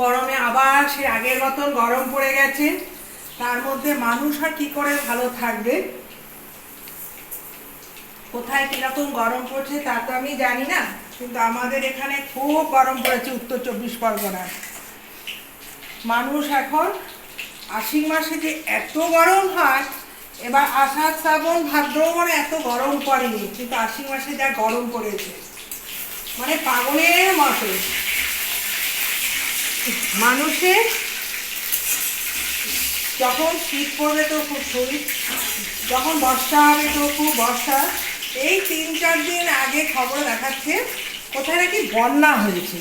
গরমে আবার সে আগের মতন গরম পড়ে গেছে। তার মধ্যে মানুষ আর কি করে ভালো থাকবে? কোথায় কীরকম গরম পড়ছে তা তো আমি জানি না, কিন্তু আমাদের এখানে খুব গরম পড়েছে উত্তর চব্বিশ পরগনায়। মানুষ এখন আশ্বিন মাসে যে এত গরম হয়, এবার আষাঢ় শ্রাবণ ভাদ্র মানে এত গরম পড়েনি, কিন্তু আশ্বিন মাসে যা গরম পড়েছে। মানে পাগলের মতো। মানুষের যখন শীত পড়বে তো খুব শরীর, যখন বর্ষা হবে তো খুব বর্ষা। এই তিন চার দিন আগে খবর দেখাচ্ছে, কোথায় নাকি বন্যা হয়েছে।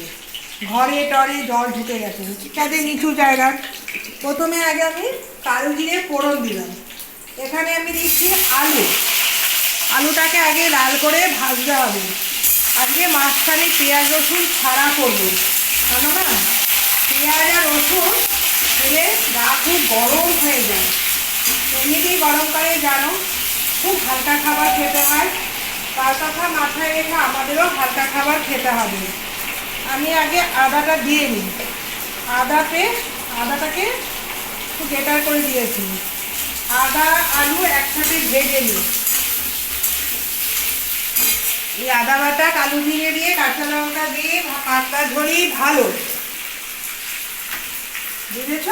ঘরে টরে জল ঢুকে গেছে যাদের নিচু জায়গা। প্রথমে আগে আমি কালো জিরে ফোড়ন দিলাম। এখানে আমি দিচ্ছি আলু। আলুটাকে আগে লাল করে ভাজতে হবে। আজকে মাঝখানে পেঁয়াজ রসুন ছাড়া করব। কেন না পেঁয়াজ রসুন খেলে গা খুব গরম হয়ে যায়। এমনিতেই গরমকালে জানো, খুব হালকা খাবার খেতে হয়। তার কথা মাথায় রেখে আমাদেরও হালকা খাবার খেতে হবে। আমি আগে আদাটা দিয়ে নিই। আদাতে, আদাটাকে একটু বেটার করে দিয়েছি। আদা, আলু একসাথে ভেজে নিই। এই আদা বাটা কালো জিরে দিয়ে, কাঁচা লঙ্কা দিয়ে, পাতলা ঝোলি, ভালো। বুঝেছ?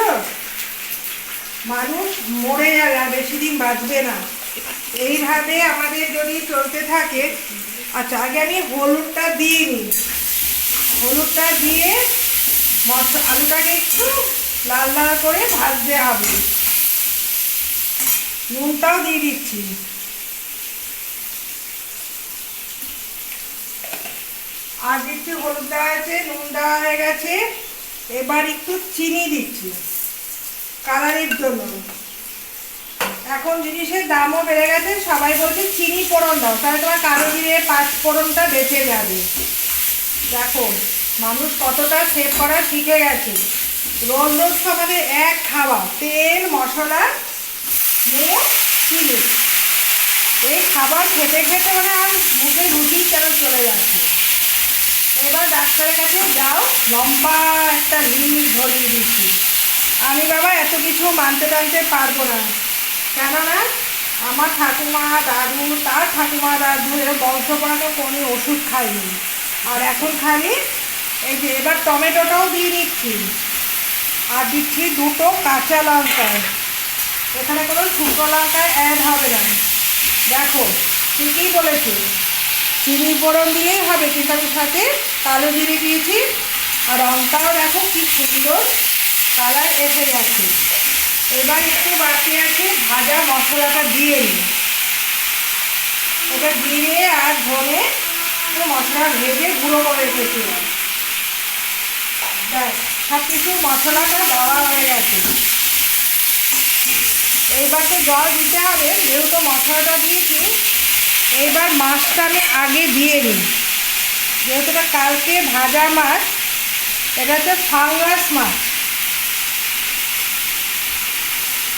মানুষ মরে যাবে বেশি দিন বাঁচবে না। এইভাবে আমাদের যদি চলতে থাকে আচ্ছা আগে আমি হলুদটা দিয়ে নিই। হলুদটা দিয়ে মশলা, আলুটাকে একটু লাল লাল করে ভাজতে হবে। নুনটাও দিয়ে দিচ্ছি। আর দিচ্ছি হলুদ দেওয়া আছে, নুন দেওয়া হয়ে গেছে। এবার একটু চিনি দিচ্ছি। কালারের জন্য। এখন জিনিসের দামও বেড়ে গেছে, সবাই বলছে চিনি ফোড়ন দাও, তাহলে তোমার কালো জিরে পাঁচ ফোড়নটা বেঁচে যাবে। দেখো, মানুষ কতটা সেভ করা শিখে গেছে। রোজ রোজ তো এক খাওয়া, তেল, মশলা, নুন, চিনি। এই খাবার খেতে খেতে মানে আর মুখে রুটির কেন চলে যাচ্ছে। এবার ডাক্তারের কাছে যাও, লম্বা একটা লিমিট ধরিয়ে দিচ্ছি। আমি বাবা এত কিছু মানতে টানতে পারব না। কেননা আমার ঠাকুমা, দাদু, তার ঠাকুমা, দাদু এর বংশ পড়ানো কোনো ওষুধ খাইনি আর এখন খালি এই যে এবার টমেটোটাও দিয়ে দিচ্ছি আর দিচ্ছি দুটো কাঁচা লঙ্কা। এখানে কোনো শুকনো লঙ্কা অ্যাড হবে না। দেখো, ঠিকই বলেছি। চিনি ফোড়ন দিলেই হবে কিন্তু আমি সাথে। কালো জিরে দিয়েছি। আর রঙটাও দেখো কি সুন্দর কালার এসে গেছে। এবার একটু বাকি আছে ভাজা মশলাটা দিয়ে নিই এটা দিয়ে আর ধনে একটু মশলা ভেজে গুঁড়ো করে রেখেছিলাম। ব্যাস সব কিছু মশলাটা দেওয়া হয়ে গেছে। এইবার তো জল দিতে হবে, যেহেতু মশলাটা দিয়েছি এইবার মাছটা আমি আগে দিয়ে নিই যেহেতু এটা কালকে ভাজা মাছ, এটা হচ্ছে ফাঙ্গাস মাছ।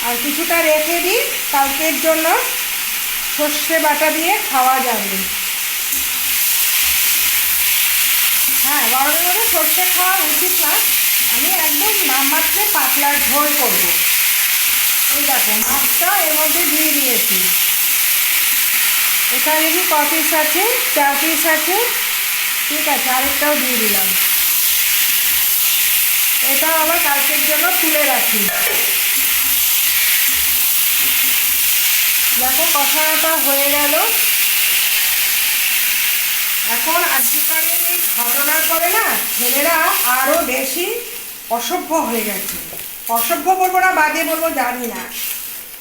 আর কিছুটা রেখে দিই, কালকের জন্য সর্ষে বাটা দিয়ে খাওয়া যাবে। হ্যাঁ গরমের মধ্যে সর্ষে খাওয়া উচিত না। আমি একদম নামমাত্রে পাতলা ঝোল করব। এই দেখো, মাছটা এর মধ্যে দিয়ে দিয়েছি। এখানে দেখি ক পিস আছে চার পিস আছে, ঠিক আছে, আরেকটাও দিয়ে দিলাম। এটা আবার কালকের জন্য তুলে রাখি। দেখো কথাটা হয়ে গেল। এখন আজকালের এই ঘটনার পরে না, ছেলেরা আরও বেশি অসভ্য হয়ে গেছে। অসভ্য বলব না, বাজে বলব জানি না।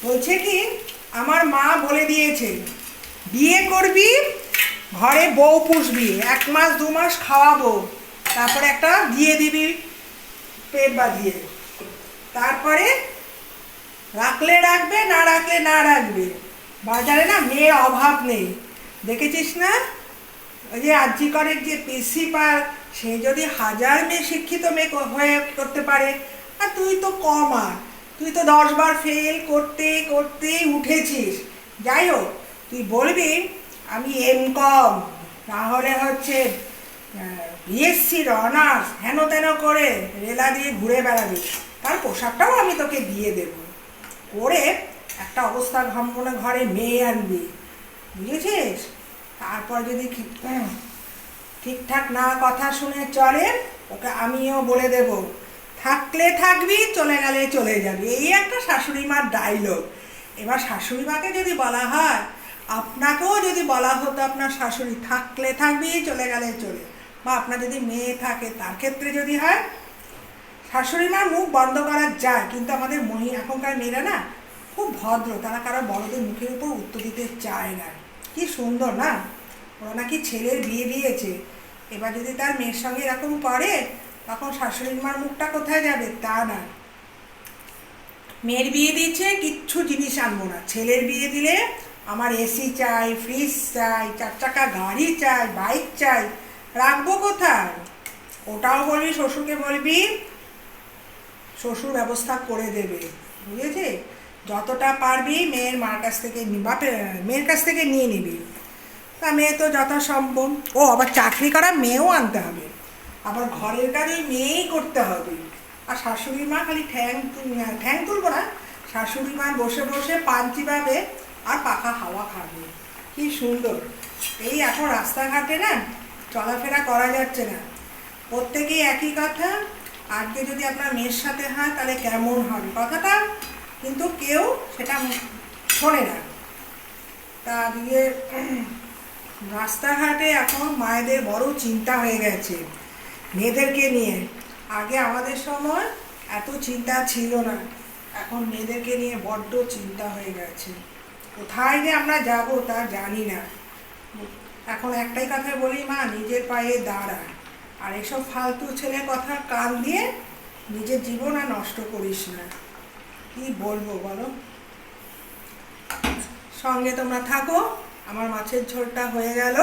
বলছে কি, আমার মা বলে দিয়েছে বিয়ে করবি, ঘরে বউ পুষবি, এক মাস, দু মাস খাওয়াবো, তারপরে একটা দিয়ে দিবি, পেট বাঁধিয়ে। তারপরে রাখলে রাখবে, না রাখলে না রাখবে। বাজারে না মেয়ের অভাব নেই। দেখেছিস না? ওই যে আর্যিকরের যে প্রিন্সিপাল সে যদি হাজার মেয়ে শিক্ষিত মেয়ে হয়ে করতে পারে, আর তুই তো কম আর। তুই তো দশ বার ফেল করতে করতেই উঠেছিস। যাই হোক তুই বলবি, আমি এম কম তাহলে হচ্ছে বিএসসির অনার্স হেন তেন করে রেলা দিয়ে ঘুরে বেড়াবি। তার পোশাকটাও আমি তোকে দিয়ে দেব। করে একটা অবস্থা ঘম্পনে ঘরে মেয়ে আনবি। বুঝেছিস? তারপর যদি ঠিক- ঠিকঠাক না কথা শুনে চলে, ওকে আমিও বলে দেব। থাকলে থাকবি, চলে গেলে চলে যাবি। এই একটা শাশুড়ি মার ডায়লগ এবার শাশুড়ি মাকে যদি বলা হয় আপনাকেও যদি বলা হতো আপনার শাশুড়ি থাকলে থাকবি, চলে গেলে চলে। বা আপনার যদি মেয়ে থাকে, তার ক্ষেত্রে যদি হয় শাশুড়ি মার মুখ বন্ধ করা যায়, কিন্তু আমাদের মহি, এখনকার মেয়েরা না, খুব ভদ্র। তারা কারও বড়দের মুখের উপর উত্তর দিতে চায় না। কি সুন্দর না? ওরা নাকি ছেলের বিয়ে দিয়েছে। এবার যদি তার মেয়ের সঙ্গে এরকম করে, তখন শাশুড়ি মার মুখটা কোথায় যাবে? তা না। মেয়ের বিয়ে দিয়েছে, কিচ্ছু জিনিস আনব না। ছেলের বিয়ে দিলে আমার এসি চাই ফ্রিজ চাই, চার চাকা গাড়ি চাই বাইক চাই, রাখব কোথায়? ওটাও বলবি, শ্বশুরকে বলবি, শ্বশুর ব্যবস্থা করে দেবে, বুঝেছে? যতটা পারবি মেয়ের মার কাছ থেকে বাপের, মেয়ের কাছ থেকে নিয়ে নিবি। তা মেয়ে তো যথাসম্ভব। ও, আবার চাকরি করা মেয়েও আনতে হবে। আবার ঘরের কাজ ওই মেয়েই করতে হবে। আর শাশুড়ি মা খালি ঠ্যাং ঠ্যাং তুলবো না। শাশুড়ি মা বসে বসে পান চিবাবে আর পাখা হাওয়া খাবে। কি সুন্দর। এই এখন রাস্তাঘাটে না চলাফেরা করা যাচ্ছে না। প্রত্যেকেই একই কথা, আজকে যদি আপনার মেয়ের সাথে হয় তাহলে কেমন হবে? কথাটা কিন্তু কেউ সেটা শোনে না। তা দিয়ে রাস্তাঘাটে এখন মায়েদের বড় চিন্তা হয়ে গেছে মেয়েদেরকে নিয়ে। আগে আমাদের সময় এত চিন্তা ছিল না, এখন মেয়েদেরকে নিয়ে বড্ড চিন্তা হয়ে গেছে। কোথায় যে আমরা যাব তা জানি না। এখন একটাই কথা বলি, মা, নিজের পায়ে দাঁড়া আর এসব ফালতু ছেলে কথা কান দিয়ে নিজের জীবন আর নষ্ট করিস না। কি বলব বলো? সঙ্গে তোমরা থাকো, আমার মাছের ঝোলটা হয়ে গেল।